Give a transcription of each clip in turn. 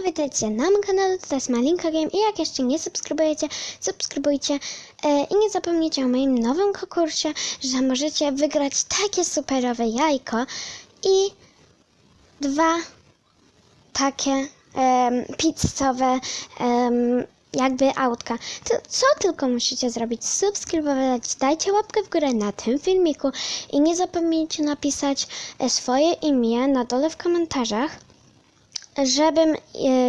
witajcie na moim kanale, to jest Malinka Game i jak jeszcze nie subskrybujecie, subskrybujcie e, i nie zapomnijcie o moim nowym konkursie, że możecie wygrać takie superowe jajko i dwa takie pizzowe jakby autka. To, co tylko musicie zrobić? Subskrybować, dajcie łapkę w górę na tym filmiku i nie zapomnijcie napisać e, swoje imię na dole w komentarzach żebym e,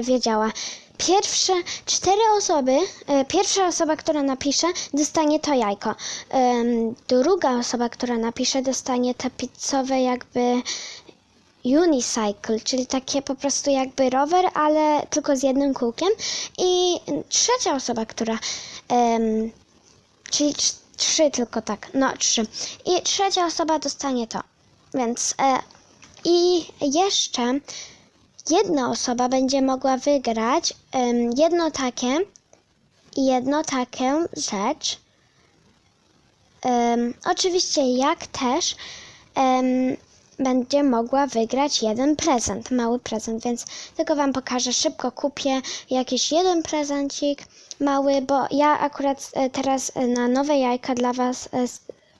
wiedziała. Pierwsze cztery osoby, e, pierwsza osoba, która napisze, dostanie to jajko. Druga osoba, która napisze, dostanie te pizzowe jakby unicycle, czyli takie po prostu jakby rower, ale tylko z jednym kółkiem. I trzecia osoba, która, czyli trz- trzy tylko tak, no trzy. I trzecia osoba dostanie to. Więc e, i jeszcze jedna osoba będzie mogła wygrać em, jedno takie i jedno taką rzecz. Em, oczywiście jak też em, będzie mogła wygrać jeden prezent, mały prezent, więc tylko Wam pokażę, szybko kupię jakiś jeden prezencik mały, bo ja akurat e, teraz e, na nowe jajka dla Was e,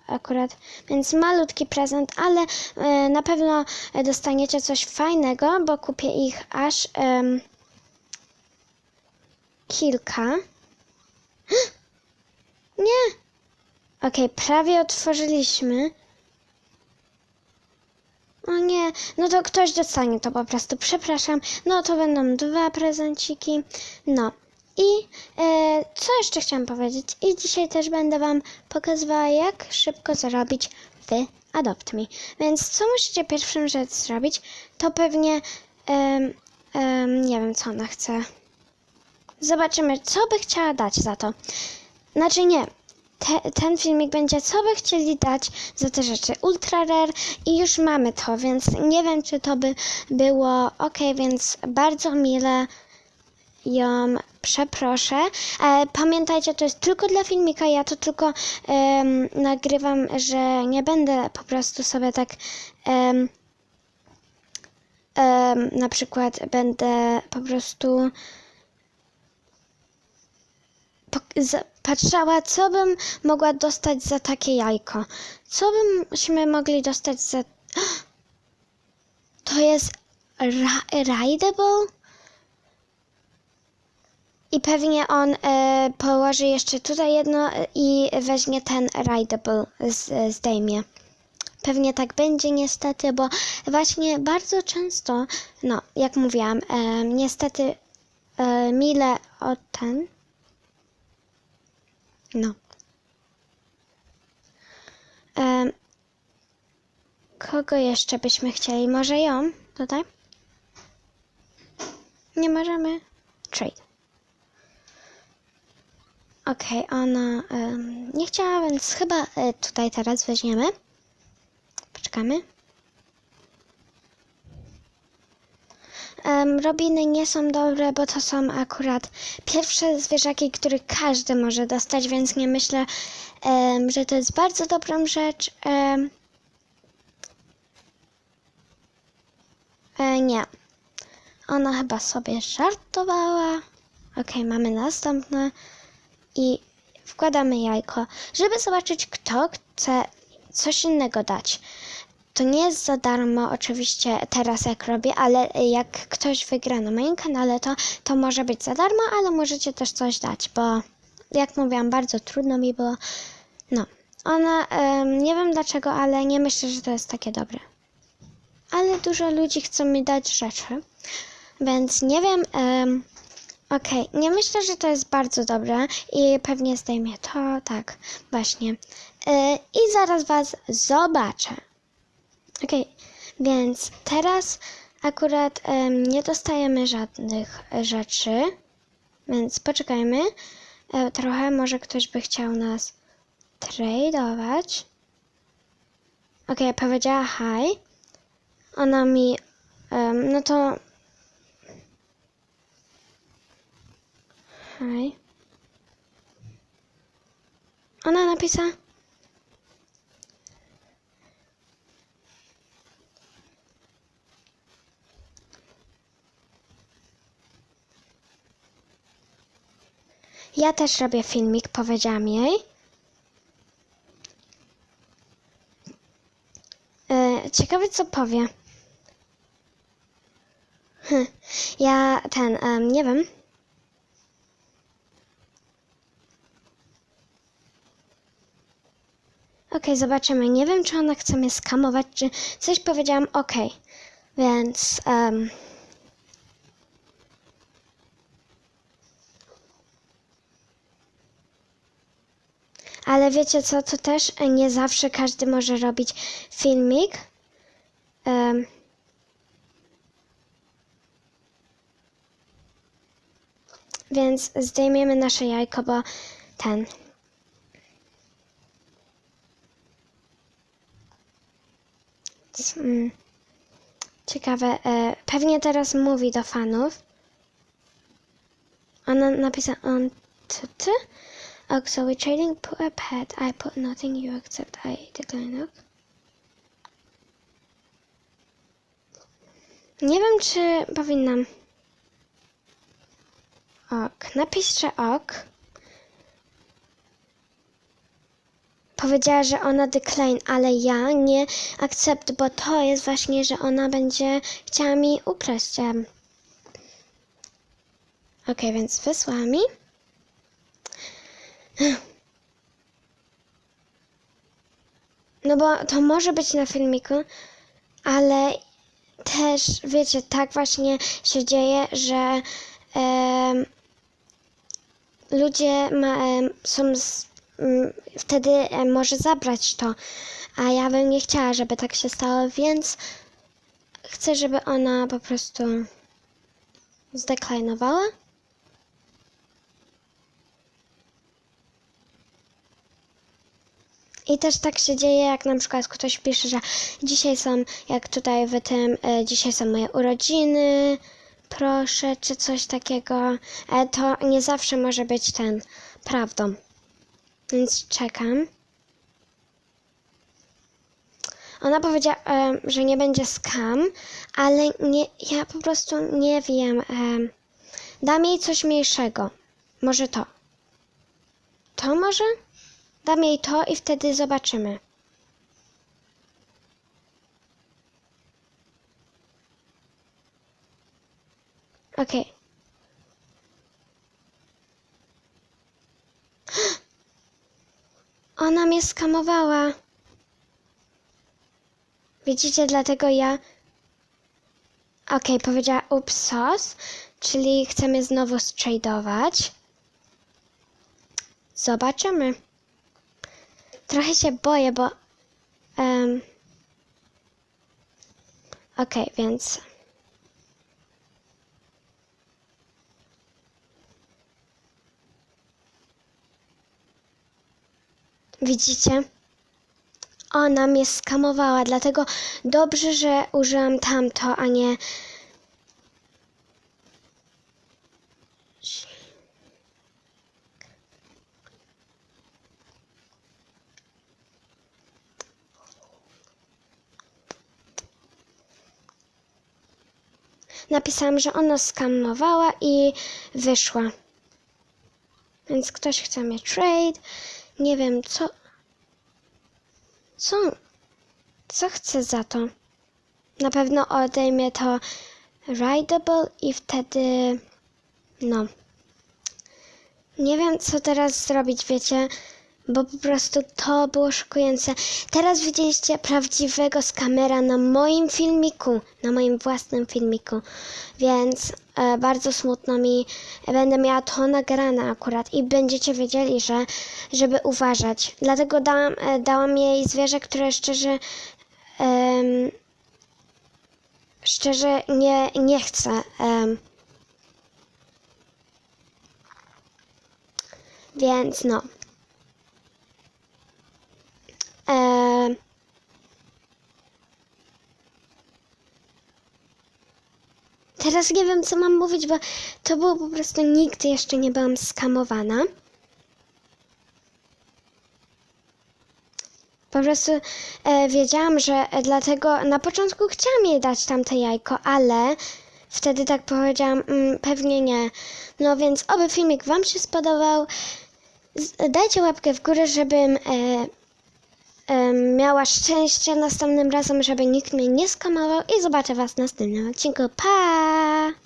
akurat, więc malutki prezent, ale e, na pewno dostaniecie coś fajnego, bo kupię ich aż kilka. Nie! Okej, prawie otworzyliśmy. O nie, no to ktoś dostanie to po prostu, przepraszam. No to będą dwa prezenciki. No i e, co jeszcze chciałam powiedzieć? I dzisiaj też będę Wam pokazywała, jak szybko zarobić w Adopt Me. Więc co musicie pierwszą rzecz zrobić, to pewnie, nie wiem co ona chce. Zobaczymy, co by chciała dać za to. Znaczy nie, te, ten filmik będzie, co by chcieli dać za te rzeczy. Ultra rare i już mamy to, więc nie wiem, czy to by było ok, więc bardzo mile ją przeproszę. E, pamiętajcie, to jest tylko dla filmika, ja to tylko nagrywam, że nie będę po prostu sobie tak na przykład będę po prostu patrzała, co bym mogła dostać za takie jajko. Co byśmy mogli dostać za... To jest rideable? I pewnie on e, położy jeszcze tutaj jedno e, i weźmie ten rideable, z, zdejmie. Pewnie tak będzie niestety, bo właśnie bardzo często, no jak mówiłam, e, niestety e, mile o ten, no. Kogo jeszcze byśmy chcieli? Może ją tutaj? Nie możemy? Trade. Okej, ona em, nie chciała, więc chyba e, tutaj teraz weźmiemy. Poczekamy. Em, robiny nie są dobre, bo to są akurat pierwsze zwierzaki, które każdy może dostać, więc nie myślę, em, że to jest bardzo dobrą rzecz. Em, e, nie. Ona chyba sobie żartowała. Okej, mamy następne i wkładamy jajko, żeby zobaczyć, kto chce coś innego dać. To nie jest za darmo, oczywiście teraz jak robię, ale jak ktoś wygra na moim kanale, to, to może być za darmo, ale możecie też coś dać, bo jak mówiłam, bardzo trudno mi było. No, ona, em, nie wiem dlaczego, ale nie myślę, że to jest takie dobre. Ale dużo ludzi chce mi dać rzeczy, więc nie wiem. em, Okej, nie myślę, że to jest bardzo dobre i pewnie zdejmie to, tak, właśnie. Yy, I zaraz Was zobaczę. Okej, więc teraz akurat em, nie dostajemy żadnych rzeczy, więc poczekajmy e, trochę, może ktoś by chciał nas tradeować. Okej, powiedziała hi. Ona mi, no to Okej. Okay. Ona napisała... Ja też robię filmik, powiedziałam jej. Yy, ciekawe, co powie. Hm, ja ten, um, nie wiem. Zobaczymy. Nie wiem, czy ona chce mnie skamować, czy coś powiedziałam okej. Więc. em, ale wiecie co, to też nie zawsze każdy może robić filmik. Em, więc zdejmiemy nasze jajko, bo ten. Mm. Ciekawe. E, pewnie teraz mówi do fanów. Ona napisała on ty? Ok, so we're trading put a pet. I put nothing, you accept, I decline. Ok. Nie wiem, czy powinnam. Ok, napiszę ok. Powiedziała, że ona decline, ale ja nie accept, bo to jest właśnie, że ona będzie chciała mi ukraść. Ok, więc wysłała mi. No bo to może być na filmiku, ale też, wiecie, tak właśnie się dzieje, że em, ludzie ma, em, są z, wtedy em, może zabrać to, a ja bym nie chciała, żeby tak się stało, więc chcę, żeby ona po prostu zdeklinowała. I też tak się dzieje, jak na przykład ktoś pisze, że dzisiaj są, jak tutaj w tym, e, dzisiaj są moje urodziny, proszę, czy coś takiego. E, to nie zawsze może być ten prawdą. Więc czekam. Ona powiedziała, że nie będzie skam, ale nie, ja po prostu nie wiem. Dam jej coś mniejszego. Może to. To może? Dam jej to i wtedy zobaczymy. Okej. Ona mnie skamowała. Widzicie, dlatego ja... Okej, powiedziała upsos, czyli chcemy znowu stradować. Zobaczymy. Trochę się boję, bo... Um, Okej, więc... Widzicie? Ona mnie skamowała, dlatego dobrze, że użyłam tamto, a nie... Napisałam, że ona skamowała i wyszła. Więc ktoś chce mnie trade. Nie wiem, co... Co... Co chce za to? Na pewno odejmie to rideable i wtedy... No. Nie wiem, co teraz zrobić, wiecie, bo po prostu to było szokujące. Teraz widzieliście prawdziwego skamera na moim filmiku, na moim własnym filmiku, więc e, bardzo smutno mi. Będę miała to nagrane akurat i będziecie wiedzieli, że żeby uważać. Dlatego dałam, e, dałam jej zwierzę, które szczerze em, szczerze nie, nie chcę. em. Więc no. Teraz nie wiem, co mam mówić, bo to było po prostu nigdy jeszcze nie byłam skamowana. Po prostu e, wiedziałam, że dlatego na początku chciałam jej dać tamte jajko, ale Wtedy tak powiedziałam, mm, pewnie nie. No więc oby filmik Wam się spodobał. Z- Dajcie łapkę w górę, żebym e, miała szczęście następnym razem, żeby nikt mnie nie skamował i zobaczę Was w następnym odcinku. Pa!